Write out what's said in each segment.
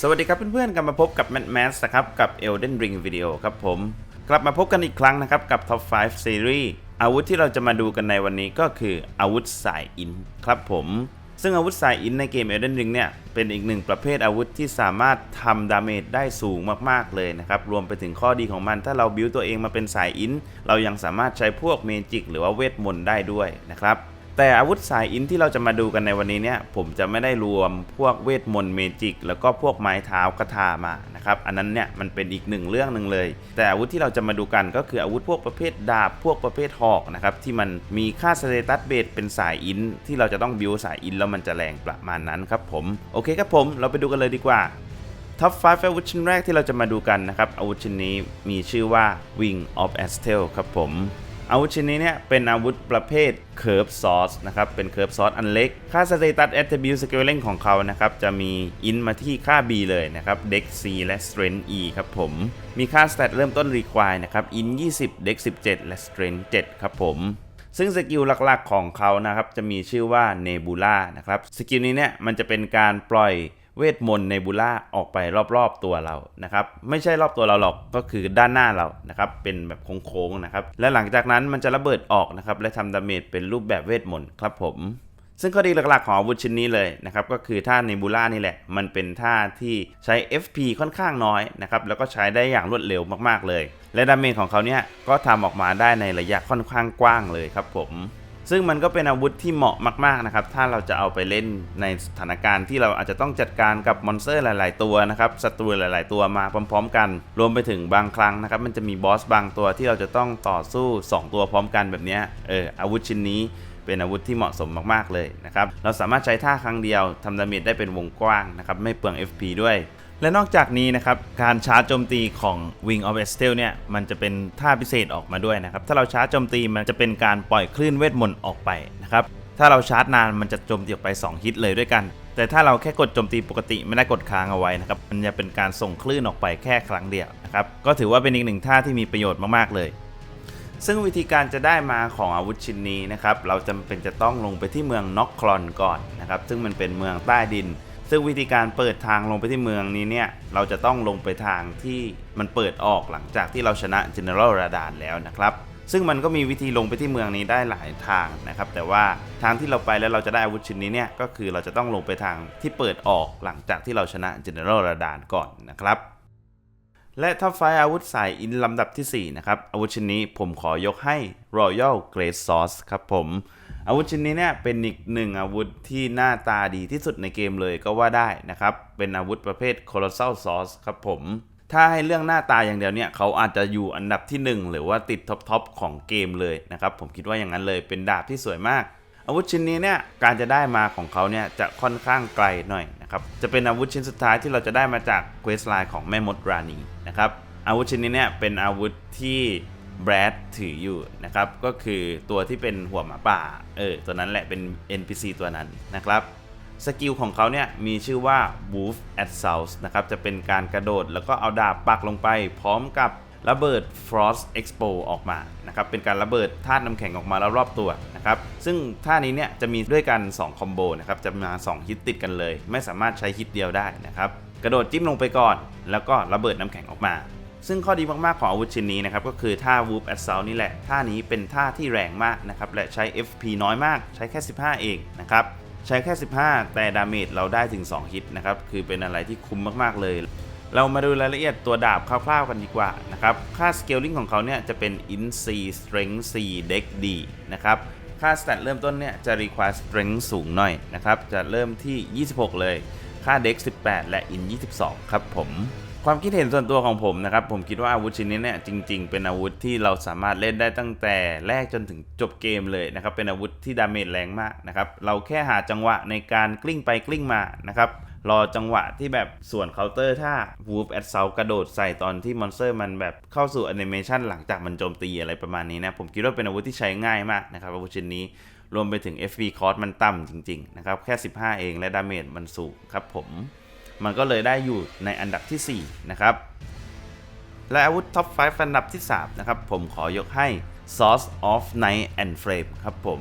สวัสดีครับเพื่อนๆกลับมาพบกับแม d แมสนะครับกับ Elden Ring Video ครับผม กลับมาพบกันอีกครั้งนะครับกับ Top 5 Series อาวุธที่เราจะมาดูกันในวันนี้ก็คืออาวุธสายอินครับผม ซึ่งอาวุธสายอินในเกม Elden Ring เนี่ย เป็นอีกหนึ่งประเภทอาวุธที่สามารถทำดาเมจได้สูงมากๆเลยนะครับ รวมไปถึงข้อดีของมัน ถ้าเราบิวตัวเองมาเป็นสายอินเรายังสามารถใช้พวกเมจิกหรือว่าเวทมนต์ได้ด้วยนะครับ แต่อาวุธสายอินที่เราจะมาดูกันในวันนี้เนี่ยผมจะไม่ได้รวมพวกเวทมนต์เมจิก แล้วก็พวกไม้เท้ากระทามานะครับอันนั้นเนี่ยมันเป็นอีกหนึ่งเรื่องหนึ่งเลย แต่อาวุธที่เราจะมาดูกันก็คืออาวุธพวกประเภทดาบพวกประเภทหอกนะครับที่มันมีค่าสเตตัสเบสเป็นสายอิน ที่เราจะต้องบิวสายอินแล้วมันจะแรงประมาณนั้นครับผมโอเคครับผมเราไปดูกันเลยดีกว่าท็อป5อาวุธชิ้นแรกที่เราจะมาดูกันนะครับอาวุธชิ้นนี้มีชื่อว่า Wing of Astel ครับผม อาวุธชิ้นนี้เนี่ยเป็นอาวุธประเภท Curve Source นะครับ เป็น Curve Source อันเล็ก ค่า Status Attribute Scaling ของเขานะครับ จะมี In มาที่ค่า B เลยนะครับ Dex C และ Strength E ครับผม มีค่า Stat เริ่มต้น Require นะครับ In 20 Dex 17 และ Strength 7 ครับผมซึ่งสกิลหลักๆของเขานะครับ จะมีชื่อว่า Nebula นะครับ สกิลนี้เนี่ยมันจะเป็นการปล่อย เวทมนต์เนบูล่าออกไปรอบๆตัวเรานะครับไม่ใช่รอบตัวเราหรอกก็คือด้านหน้าเรานะครับเป็นแบบโค้งๆนะครับและหลังจากนั้นมันจะระเบิดออกนะครับและทำดาเมจเป็นรูปแบบเวทมนต์ครับผมซึ่งข้อดีหลักๆของอาวุธชิ้นนี้เลยนะครับก็คือท่าเนบูล่านี่แหละ มันเป็นท่าที่ใช้ FP ค่อนข้างน้อยนะครับแล้วก็ใช้ได้อย่างรวดเร็วมากๆเลย และดาเมจของเขาเนี่ยก็ทำออกมาได้ในระยะค่อนข้างกว้างเลยครับผม ซึ่งมันก็เป็นอาวุธที่เหมาะมากๆนะครับ ถ้าเราจะเอาไปเล่นในสถานการณ์ที่เราอาจจะต้องจัดการกับมอนสเตอร์หลาย ๆ ตัวนะครับศัตรูหลาย ๆ ตัวมาพร้อม ๆ กัน รวมไปถึงบางครั้งนะครับ มันจะมีบอสบางตัวที่เราจะต้องต่อสู้ 2 ตัวพร้อมกันแบบนี้เอออาวุธชิ้นนี้เป็นอาวุธที่เหมาะสมมากๆเลยนะครับ เราสามารถใช้ท่าครั้งเดียวทำดาเมจได้เป็นวงกว้างนะครับ ไม่เปลือง FP ด้วย และนอกจากนี้นะครับการชาร์จโจมตีของ Wing of Estel เนี่ยมันจะเป็นท่าพิเศษออกมาด้วยนะครับถ้าเราชาร์จโจมตีมันจะเป็นการปล่อยคลื่นเวทมนต์ออกไปนะครับถ้าเราชาร์จนานมันจะโจมตีออกไป 2 ฮิตเลยด้วยกัน แต่ถ้าเราแค่กดโจมตีปกติไม่ได้กดค้างเอาไว้นะครับมันจะเป็นการส่งคลื่นออกไปแค่ครั้งเดียวนะครับก็ถือว่าเป็นอีกหนึ่งท่าที่มีประโยชน์มากๆเลย ซึ่งวิธีการจะได้มาของอาวุธชิ้นนี้นะครับเราจำเป็นจะต้องลงไปที่เมืองน็อกคลอนก่อนนะครับซึ่งมันเป็นเมืองใต้ดิน ซึ่งวิธีการเปิดทางลงไปที่เมืองนี้เนี่ยเราจะต้องลงไปทางที่มันเปิดออกหลังจากที่เราชนะ General Radan แล้วนะครับ ซึ่งมันก็มีวิธีลงไปที่เมืองนี้ได้หลายทางนะครับ แต่ว่าทางที่เราไปแล้วเราจะได้อาวุธชิ้นนี้เนี่ยก็คือเราจะต้องลงไปทางที่เปิดออกหลังจากที่เราชนะ General Radan ก่อนนะครับ และท็อปไฟอาวุธสายอินลำดับที่4นะครับอาวุธชิ้นนี้ผมขอยกให้ Royal Great Sauce ครับผม อาวุธชิ้นนี้เนี่ยเป็นอีกหนึ่งอาวุธที่หน้าตาดีที่สุดในเกมเลยก็ว่าได้นะครับ เป็นอาวุธประเภท Colossal Sauce ครับผม ถ้าให้เรื่องหน้าตาอย่างเดียวเนี่ยเขาอาจจะอยู่อันดับที่ 1 หรือว่าติดท็อปทอปของเกมเลยนะครับ ผมคิดว่าอย่างนั้นเลยเป็นดาบที่สวยมาก อาวุธชิ้นนี้เนี่ยการจะได้มาของเขาเนี่ยจะค่อนข้างไกลหน่อยนะครับ จะเป็นอาวุธชิ้นสุดท้ายที่เราจะได้มาจากเควสไลน์ของแม่มดราณีนะครับอาวุธชิ้นนี้เนี่ยเป็นอาวุธที่ แบรดถืออยู่นะครับ ก็คือตัวที่เป็นหัวหมาป่า เออ ตัวนั้นแหละเป็น NPC ตัวนั้นนะครับ สกิลของเขาเนี่ยมีชื่อว่า Wolf at South นะครับ จะเป็นการกระโดดแล้วก็เอาดาบปักลงไป พร้อมกับระเบิด Frost Expo ออกมานะครับ เป็นการระเบิดธาตุน้ำแข็งออกมาแล้วรอบตัวนะครับ ซึ่งท่านี้เนี่ยจะมีด้วยกัน 2 คอมโบนะครับ จะมา 2 ฮิตติดกันเลย ไม่สามารถใช้ฮิตเดียวได้นะครับ กระโดดจิ้มลงไปก่อน แล้วก็ระเบิดน้ำแข็งออกมา ซึ่งข้อดีมากๆของอาวุธชิ้นนี้นะครับก็คือท่า Whoop at Sound นี่แหละ ท่านี้เป็นท่าที่แรงมากนะครับและใช้ FP น้อยมาก ใช้แค่ 15 เองนะครับใช้แค่ 15 แต่ดาเมจเราได้ถึง 2 ฮิตนะครับคือเป็นอะไรที่คุ้มมากๆเลย เรามาดูรายละเอียดตัวดาบคร่าวๆกันดีกว่านะครับค่า scaling ของเขาเนี่ยจะเป็น in C strength C dex D นะครับค่า stat เริ่มต้นเนี่ยจะ require strength สูงหน่อยนะครับจะเริ่มที่ 26 เลย ค่า dex 18 และ in 22 ครับผม ความคิดเห็นส่วนตัวของผมนะครับ ผมคิดว่าอาวุธชิ้นนี้เนี่ยจริง ๆ เป็นอาวุธที่เราสามารถเล่นได้ตั้งแต่แรกจนถึงจบเกมเลยนะครับ เป็นอาวุธที่ดาเมจแรงมากนะครับ เราแค่หาจังหวะในการกลิ้งไปกลิ้งมานะครับรอจังหวะที่แบบส่วนเคาน์เตอร์ถ้า Wolf at South กระโดดใส่ตอนที่มอนสเตอร์มันแบบเข้าสู่แอนิเมชันหลังจากมันโจมตีอะไรประมาณนี้นะ ผมคิดว่าเป็นอาวุธที่ใช้ง่ายมากนะครับอาวุธชิ้นนี้รวมไปถึง FV cost มันต่ำจริง ๆ นะครับ แค่ 15 เองและดาเมจมันสูงครับผม มันก็เลยได้อยู่ในอันดับที่ 4 นะครับ และอาวุธท็อป 5 อันดับที่ 3 นะครับ ผมขอยกให้ Source of Night and Flame ครับผม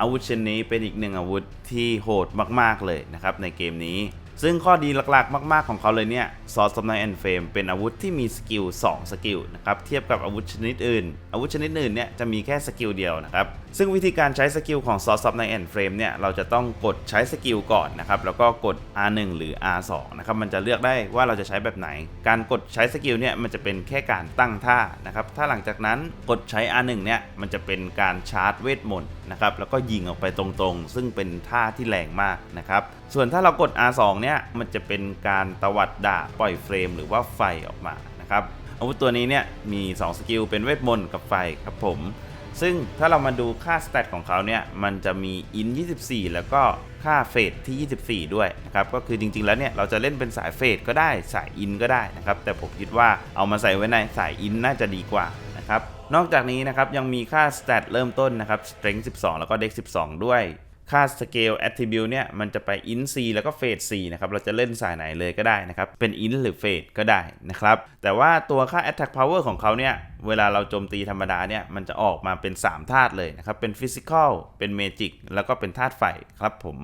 อาวุธชิ้นนี้เป็นอีกหนึ่งอาวุธที่โหดมาก ๆ เลยนะครับในเกมนี้ ซึ่งข้อดีหลักๆ มากๆของเขาเลยเนี่ยซอส of Night and Flame เป็นอาวุธที่มีสกิล2สกิลนะครับเทียบกับอาวุธชนิดอื่น อาวุธชนิดอื่นเนี่ยจะมีแค่สกิลเดียวนะครับซึ่งวิธีการใช้สกิลของ Source of Night and Flame เนี่ยเราจะต้องกดใช้สกิลก่อนนะครับแล้วก็กด R1 หรือ R2 นะครับมันจะเลือกได้ว่าเราจะใช้แบบไหน การกดใช้สกิลเนี่ยมันจะเป็นแค่การตั้งท่านะครับถ้าหลังจากนั้นกดใช้ R1 เนี่ยมันจะเป็นการชาร์จเวทมนต์นะครับแล้วก็ยิงออกไปตรงๆ ซึ่งเป็นท่าที่แรงมากนะครับส่วนถ้าเรากด R2 เนี่ยมันจะเป็นการตวัดดาปล่อยเฟรมหรือว่าไฟออกมานะครับอาวุธตัวนี้เนี่ยมี2สกิลเป็นเวทมนต์กับไฟครับผม ซึ่งถ้าเรามาดูค่าสเตตของเขาเนี่ยมันจะมีอิน 24 แล้วก็ค่าเฟดที่ 24 ด้วยนะครับก็คือจริงๆแล้วเนี่ยเราจะเล่นเป็นสายเฟดก็ได้สายอินก็ได้นะครับแต่ผมคิดว่าเอามาใส่ไว้ในสายอินน่าจะดีกว่านะครับนอกจากนี้นะครับยังมีค่าสเตตเริ่มต้นนะครับ strength 12 แล้วก็ dex 12 ด้วย ค่า scale attribute เนี่ยมันจะไป int c แล้วก็ fade c นะครับเราจะเล่นสายไหนเลยก็ได้นะครับ เป็น int หรือ fade ก็ได้นะครับ แต่ว่าตัวค่า attack power ของเขาเนี่ยเวลาเราโจมตีธรรมดาเนี่ยมันจะออกมาเป็น 3 ธาตุเลยนะครับ เป็น physical เป็น magic แล้วก็เป็นธาตุไฟครับผม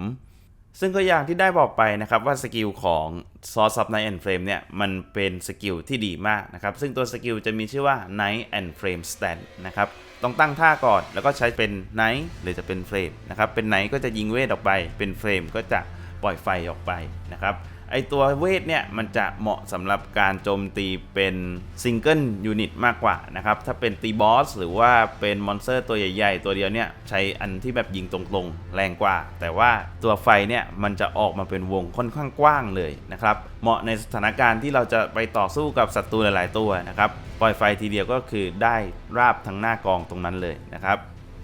ซึ่งก็อย่างที่ได้บอกไปนะครับว่าสกิลของ Source of Night and Flame เนี่ยมันเป็นสกิลที่ดีมากนะครับ ซึ่งตัวสกิลจะมีชื่อว่า Night and Flame Stand นะครับต้องตั้งท่าก่อนแล้วก็ใช้เป็น Night หรือจะเป็น Flame นะครับเป็น Night ก็จะยิงเวทออกไปเป็น Flame ก็จะปล่อยไฟออกไปนะครับ ไอตัวเวทเนี่ยมันจะเหมาะสำหรับการโจมตีเป็นซิงเกิลยูนิตมากกว่านะครับ ถ้าเป็นตีบอสหรือว่าเป็นมอนสเตอร์ตัวใหญ่ๆ ตัวเดียวเนี่ยใช้อันที่แบบยิงตรงๆ แรงกว่า แต่ว่าตัวไฟเนี่ยมันจะออกมาเป็นวงค่อนข้างกว้างเลยนะครับ เหมาะในสถานการณ์ที่เราจะไปต่อสู้กับศัตรูหลายๆตัวนะครับ ปล่อยไฟทีเดียวก็คือได้ราบทั้งหน้ากองตรงนั้นเลยนะครับ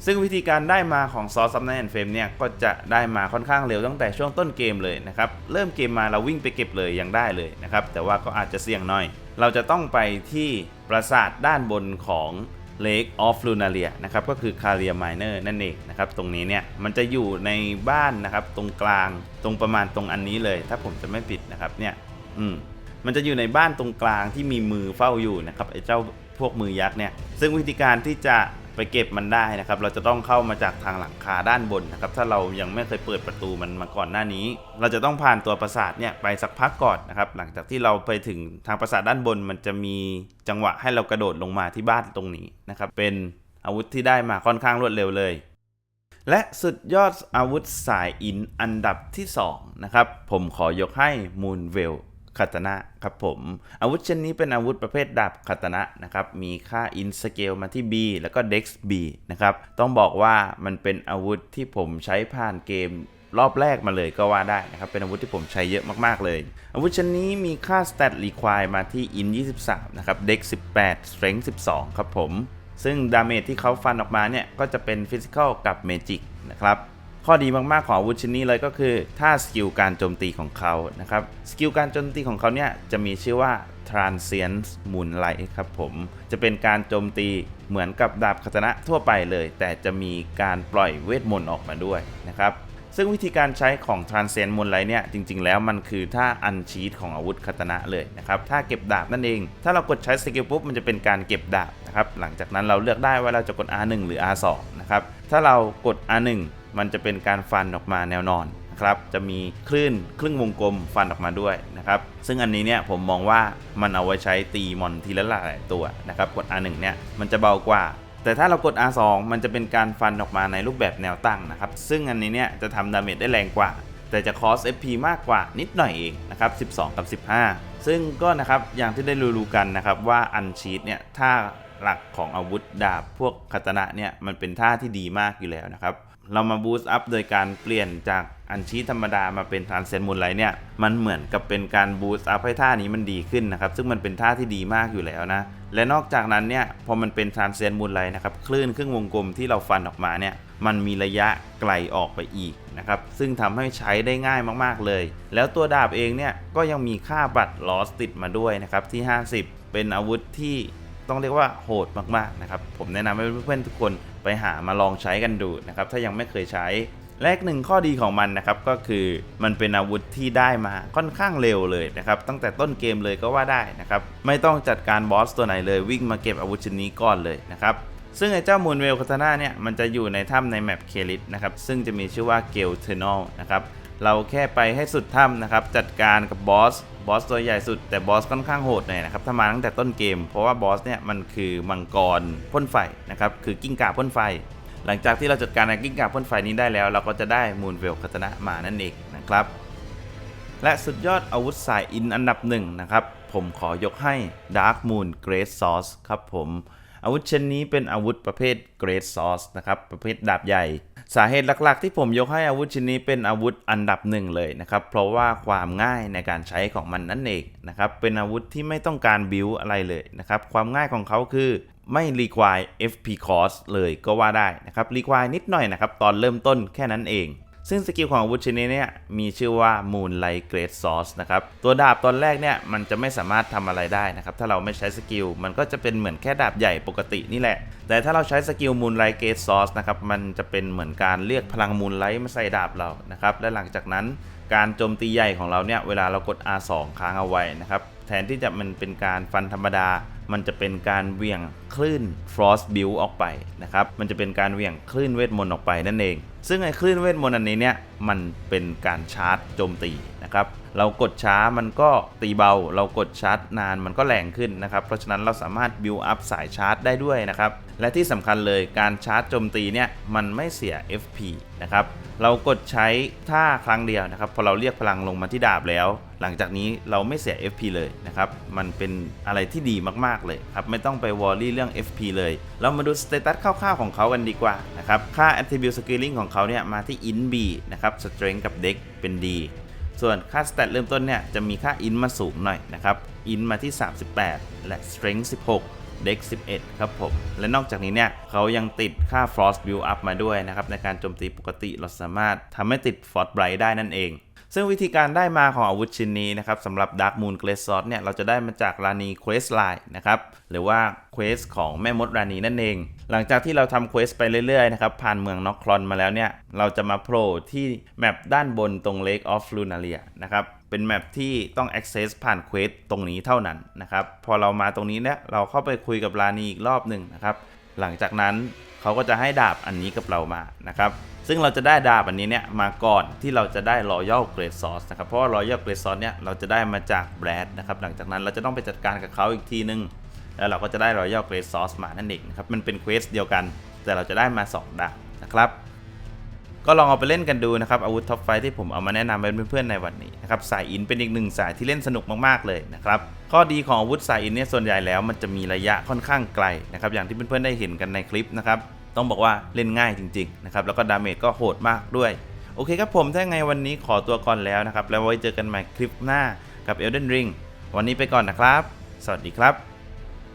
ซึ่งวิธีการได้มาของ Source of Night and Flame เนี่ยก็จะได้มาค่อนข้างเร็วตั้งแต่ช่วงต้นเกมเลยนะครับ เริ่มเกมมาเราวิ่งไปเก็บเลยยังได้เลยนะครับ แต่ว่าก็อาจจะเสี่ยงหน่อย เราจะต้องไปที่ปราสาทด้านบนของ Lake of Lunaria นะครับก็คือ c a r i a Miner นั่นเองนะครับตรงนี้เนี่ยมันจะอยู่ในบ้านนะครับตรงกลางตรงประมาณตรงอันนี้เลย ถ้าผมจะไม่ผิดนะครับเนี่ยอืมมันจะอยู่ในบ้านตรงกลางที่มีมือเฝ้าอยู่นะครับไอ้เจ้าพวกมือยักษ์เนี่ยซึ่งวิธีการที่จะ ไปเก็บมันได้นะครับ เราจะต้องเข้ามาจากทางหลังคาด้านบนนะครับ ถ้าเรายังไม่เคยเปิดประตูมันมาก่อนหน้านี้ เราจะต้องผ่านตัวปราสาทเนี่ยไปสักพักก่อนนะครับ หลังจากที่เราไปถึงทางปราสาทด้านบน มันจะมีจังหวะให้เรากระโดดลงมาที่บ้านตรงนี้นะครับ เป็นอาวุธที่ได้มาค่อนข้างรวดเร็วเลย และสุดยอดอาวุธสายอินอันดับที่2นะครับ ผมขอยกให้มูนเวล คาตนะครับผม อาวุธชนนี้เป็นอาวุธประเภทดาบคาตนะนะครับมีค่าอินสเกลมาที่ B แล้วก็ Dex B นะครับต้องบอกว่ามันเป็นอาวุธที่ผมใช้ผ่านเกมรอบแรกมาเลยก็ว่าได้นะครับ เป็นอาวุธที่ผมใช้เยอะมาก ๆ เลย อาวุธชนนี้มีค่า Stat Require มาที่ In 23 นะครับ Dex 18 Strength 12 ครับผม ซึ่งดาเมจที่เขาฟันออกมาเนี่ย ก็จะเป็นฟิสิก a l กับเมจิกนะครับ ข้อดีมากๆของอาวุธชิ้นนี้เลยก็คือ ถ้าสกิลการโจมตีของเขานะครับ สกิลการโจมตีของเขาเนี่ยจะมีชื่อว่า Transient Moonlight ครับผม จะเป็นการโจมตีเหมือนกับดาบคาตนะทั่วไปเลย แต่จะมีการปล่อยเวทมนต์ออกมาด้วยนะครับซึ่งวิธีการใช้ของ Transient Moonlight เนี่ย จริง ๆ แล้วมันคือท่าอันชีตของอาวุธคาตนะเลยนะครับถ้าเก็บดาบนั่นเอง ถ้าเรากดใช้สกิลปุ๊บมันจะเป็นการเก็บดาบนะครับหลังจากนั้นเราเลือกได้ว่าเราจะกด R1 หรือ R2 นะครับถ้าเรากด R1 มันจะเป็นการฟันออกมาแนวนอนนะครับจะมีคลื่นครึ่งวงกลมฟันออกมาด้วยนะครับซึ่งอันนี้เนี่ยผมมองว่ามันเอาไว้ใช้ตีมอนทีละหลายตัวนะครับกด R1 เนี่ยมันจะเบากว่า แต่ถ้าเรากด R2 มันจะเป็นการฟันออกมาในรูปแบบแนวตั้งนะครับซึ่งอันนี้เนี่ยจะทำดาเมจได้แรงกว่า แต่จะคอส FP มากกว่านิดหน่อยเองนะครับ12 กับ 15 ซึ่งก็นะครับอย่างที่ได้รู้ๆกันนะครับว่าอันชีตเนี่ยท่าหลักของอาวุธดาบพวกคาตนะเนี่ยมันเป็นท่าที่ดีมากอยู่แล้วนะครับ เรามาบูสต์อัพโดยการเปลี่ยนจากอันชีธรรมดามาเป็นทรานเซนมูลไลเนี่ยมันเหมือนกับเป็นการบูสต์อัพให้ท่านี้มันดีขึ้นนะครับ ซึ่งมันเป็นท่าที่ดีมากอยู่แล้วนะ และนอกจากนั้นเนี่ยพอมันเป็นทรานเซนมูลไลนะครับคลื่นครึ่งวงกลมที่เราฟันออกมาเนี่ยมันมีระยะไกลออกไปอีกนะครับซึ่งทำให้ใช้ได้ง่ายมากๆเลย แล้วตัวดาบเองเนี่ยก็ยังมีค่าบัตรลอสติดมาด้วยนะครับที่ 50 เป็นอาวุธที่ต้องเรียกว่าโหดมากๆนะครับผมแนะนำให้เพื่อนๆทุกคน ไปหามาลองใช้กันดูนะครับถ้ายังไม่เคยใช้แรกหนึ่งข้อดีของมันนะครับก็คือมันเป็นอาวุธที่ได้มาค่อนข้างเร็วเลยนะครับตั้งแต่ต้นเกมเลยก็ว่าได้นะครับไม่ต้องจัดการบอสตัวไหนเลยวิ่งมาเก็บอาวุธชิ้นนี้ก่อนเลยนะครับซึ่งไอ้เจ้ามูนเวลคาตาน่าเนี่ยมันจะอยู่ในถ้ำในแมปเคลิสนะครับซึ่งจะมีชื่อว่าเกลเทนอลนะครับเราแค่ไปให้สุดถ้ำนะครับจัดการกับบอส บอสตัวใหญ่สุดแต่บอสค่อนข้างโหดหน่อยนะครับถ้ามาตั้งแต่ต้นเกม เพราะว่าบอสเนี่ยมันคือมังกรพ่นไฟนะครับคือกิ้งก่าพ่นไฟ หลังจากที่เราจัดการในกิ้งก่าพ่นไฟนี้ได้แล้ว เราก็จะได้มูนเวลคาตนะมานั่นเองนะครับและสุดยอดอาวุธสายอินอันดับหนึ่งนะครับผมขอยกให้ Dark Moon Great Sauce ครับผมอาวุธชนนี้เป็นอาวุธประเภท Great Sauce นะครับประเภทดาบใหญ่ สาเหตุหลักๆ ที่ผมยกให้อาวุธชิ้นนี้เป็นอาวุธอันดับหนึ่งเลยนะครับ เพราะว่าความง่ายในการใช้ของมันนั่นเองนะครับ เป็นอาวุธที่ไม่ต้องการบิวอะไรเลยนะครับ ความง่ายของเขาคือไม่ require FP cost เลยก็ว่าได้นะครับ require นิดหน่อยนะครับ ตอนเริ่มต้นแค่นั้นเอง ซึ่งสกิลของอาวุธชนิดเนี้ยมีชื่อว่า Moonlight Great Sauce นะครับ ตัวดาบตอนแรกเนี่ยมันจะไม่สามารถทำอะไรได้นะครับ ถ้าเราไม่ใช้สกิล มันก็จะเป็นเหมือนแค่ดาบใหญ่ปกตินี่แหละ แต่ถ้าเราใช้สกิล Moonlight Great Sauce นะครับ มันจะเป็นเหมือนการเรียกพลัง Moonlight มาใส่ดาบเรา นะครับ และหลังจากนั้นการโจมตีใหญ่ของเราเนี่ย เวลาเรากด R2 ค้างเอาไว้นะครับ แทนที่จะมันเป็นการฟันธรรมดา มันจะเป็นการเหวี่ยงคลื่น Frost Build ออกไปนะครับ มันจะเป็นการเหวี่ยงคลื่นเวทมนต์ออกไปนั่นเอง ซึ่งไอ้คลื่นเวทมนต์อันนี้เนี่ย มันเป็นการชาร์จโจมตีนะครับ เรากดช้ามันก็ตีเบา เรากดชาร์จนานมันก็แรงขึ้นนะครับ เพราะฉะนั้นเราสามารถ build up สายชาร์จได้ด้วยนะครับ และที่สำคัญเลยการชาร์จโจมตีเนี่ย มันไม่เสีย FP นะครับ เรากดใช้ท่าครั้งเดียวนะครับ พอเราเรียกพลังลงมาที่ดาบแล้ว หลังจากนี้เราไม่เสีย FP เลยนะครับ มันเป็นอะไรที่ดีมากๆเลยครับ ไม่ต้องไปวอรี่เรื่อง FP เลย เรามาดูสเตตัสคร่าวๆของเขากันดีกว่านะครับ ค่า attribute scaling ของเขาเนี่ยมาที่ int b นะครับ strength กับ dex เป็น D ส่วนค่า stat เริ่มต้นเนี่ยจะมีค่า int มาสูงหน่อยนะครับ int มาที่ 38 และ strength 16 dex 11 ครับผม และนอกจากนี้เนี่ยเขายังติดค่า frost build up มาด้วยนะครับ ในการโจมตีปกติเราสามารถทำให้ติด frost bright ได้นั่นเอง ซึ่งวิธีการได้มาของอาวุธชิ้นนี้นะครับสำหรับ Dark Moon Great Sword เนี่ยเราจะได้มาจากรานี Quest Line นะครับหรือว่า Quest ของแม่มดรานีนั่นเอง หลังจากที่เราทำ Quest ไปเรื่อยๆนะครับผ่านเมืองน็อกคลอนมาแล้วเนี่ยเราจะมาโผล่ที่แมปด้านบนตรง Lake of Lunaria นะครับเป็นแมปที่ต้อง access ผ่าน Quest ตรงนี้เท่านั้นนะครับพอเรามาตรงนี้เนี่ยเราเข้าไปคุยกับรานีอีกรอบหนึ่งนะครับหลังจากนั้นเขาก็จะให้ดาบอันนี้กับเรามานะครับ ซึ่งเราจะได้ดาบอันนี้เนี่ยมาก่อนที่เราจะได้ Royal Great Sauce นะครับ เพราะว่า Royal Great Sauce เนี่ยเราจะได้มาจากแบรดนะครับ หลังจากนั้นเราจะต้องไปจัดการกับเขาอีกทีนึง แล้วเราก็จะได้ Royal Great Sauce มานั่นเองนะครับ มันเป็นเควสเดียวกัน แต่เราจะได้มา 2 ดาบนะครับ ก็ลองเอาไปเล่นกันดูนะครับ อาวุธท็อปไฟที่ผมเอามาแนะนำให้เพื่อนๆในวันนี้นะครับ สายอินเป็นอีกหนึ่งสายที่เล่นสนุกมากๆเลยนะครับ ข้อดีของอาวุธสายอินเนี่ยส่วนใหญ่แล้วมันจะมีระยะค่อนข้างไกลนะครับ อย่างที่เพื่อนๆได้เห็นกันในคลิปนะครับ ต้องบอกว่าเล่นง่ายจริงๆนะครับแล้วก็ดาเมจก็โหดมากด้วย โอเคครับผมถ้าไงวันนี้ขอตัวก่อนแล้วนะครับ แล้วไว้เจอกันใหม่คลิปหน้ากับ Elden Ring วันนี้ไปก่อนนะครับ สวัสดีครับ